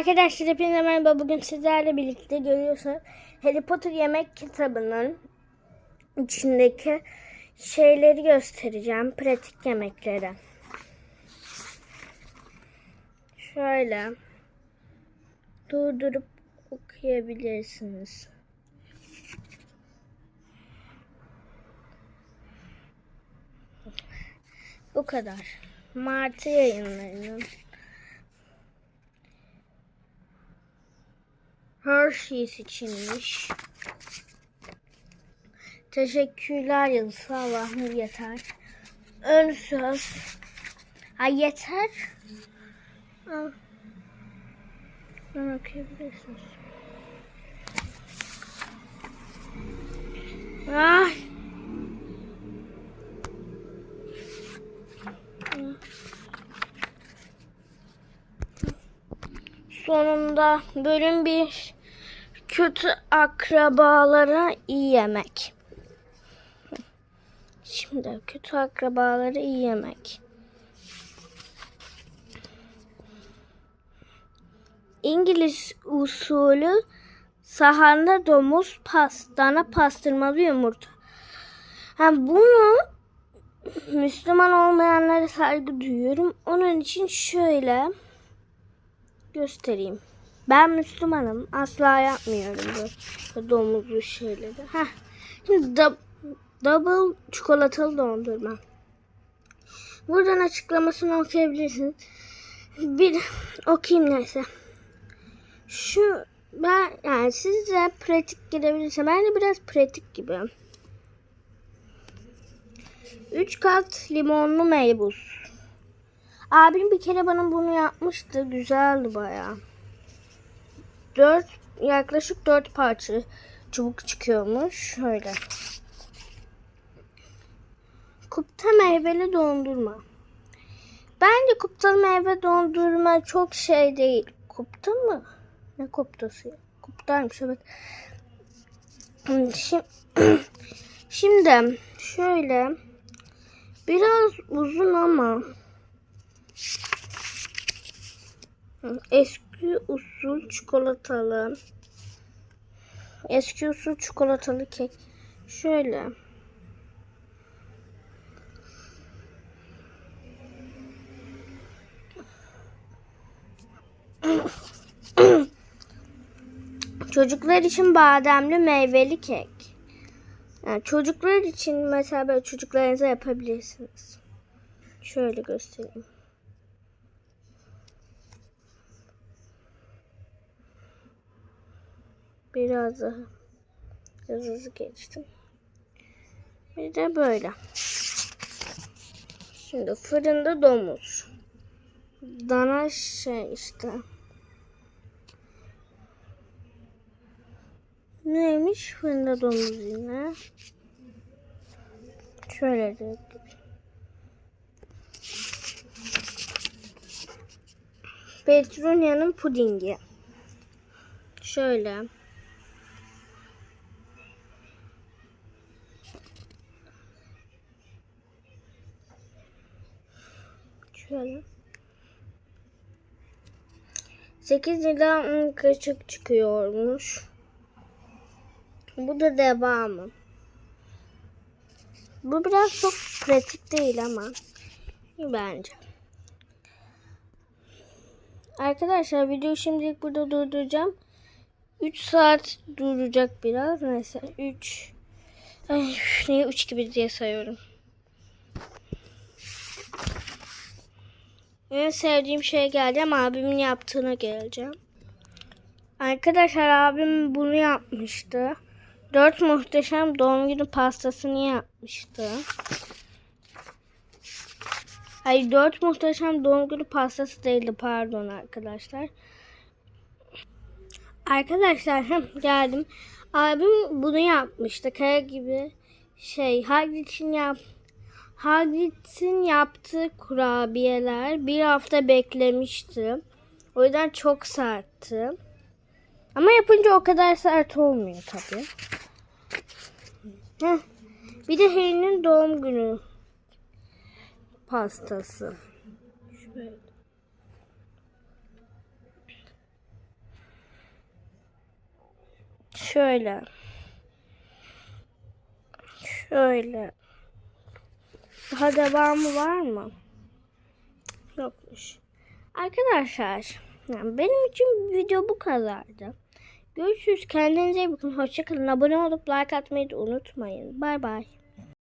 Arkadaşlar hepinize merhaba. Bugün sizlerle birlikte görüyorsunuz Harry Potter yemek kitabının içindeki şeyleri göstereceğim. Pratik yemekleri. Şöyle durdurup okuyabilirsiniz. Bu kadar. Martı yayınlarının Hershey's içinmiş. Teşekkürler yazısı Allah'ım yeter. Ön söz. Ha yeter. Al. Bunu okuyabilirsiniz. Ay. Sonunda bölüm bir kötü akrabalara iyi yemek. Şimdi kötü akrabalara iyi yemek. İngiliz usulü sahanda domuz pastana pastırmalı yumurta. Ha, bunu Müslüman olmayanlara saygı duyuyorum. Onun için şöyle göstereyim. Ben Müslümanım. Asla yapmıyorum bu domuzlu şeyleri. Heh. Şimdi double çikolatalı dondurma. Buradan açıklamasını okuyabilirsiniz. Bir okuyayım neyse. Şu ben yani sizce pratik gelebilirse ben de biraz pratik gibi. 3 kat limonlu meybuz. Abim bir kere bana bunu yapmıştı. Güzeldi bayağı. 4 yaklaşık 4 parça çubuk çıkıyormuş. Şöyle. Kupta meyveli dondurma. Bence kuptalı meyve dondurma çok şey değil. Kupta mı? Ne kuptası ya? Kuptaymış evet. Şimdi, şimdi şöyle biraz uzun ama eski usul çikolatalı eski usul çikolatalı kek şöyle Çocuklar için bademli meyveli kek. Yani çocuklar için mesela böyle çocuklarınıza yapabilirsiniz. Şöyle göstereyim. Biraz daha hızlı geçtim. Bir de böyle. Şimdi fırında domuz. Dana şey işte. Neymiş fırında domuz yine. Şöyle de Petrunya'nın pudingi. Şöyle. Şöyle. 8 lira kaşık çıkıyormuş. Bu da devamı. Bu biraz çok pratik değil ama bence. Arkadaşlar videoyu şimdilik burada durduracağım. 3 saat duracak biraz. Mesela 3 Ay, niye 3 gibi diye sayıyorum. En sevdiğim şey geldi ama abimin yaptığına geleceğim. Arkadaşlar abim bunu yapmıştı. Dört muhteşem doğum günü pastasını yapmıştı. Hayır dört muhteşem doğum günü pastası değildi pardon arkadaşlar. Arkadaşlar hem geldim. Abim bunu yapmıştı. Kaya gibi şey Hagrid'in yap Hagrid'in yaptığı kurabiyeler bir hafta beklemiştim. O yüzden çok sertti. Ama yapınca o kadar sert olmuyor tabii. Heh. Bir de Harry'nin doğum günü pastası. Şöyle. Şöyle. Şöyle. Daha devamı var mı? Yokmuş. Arkadaşlar yani benim için video bu kadardı. Görüşürüz. Kendinize iyi bakın. Hoşçakalın. Abone olup like atmayı da unutmayın. Bay bay.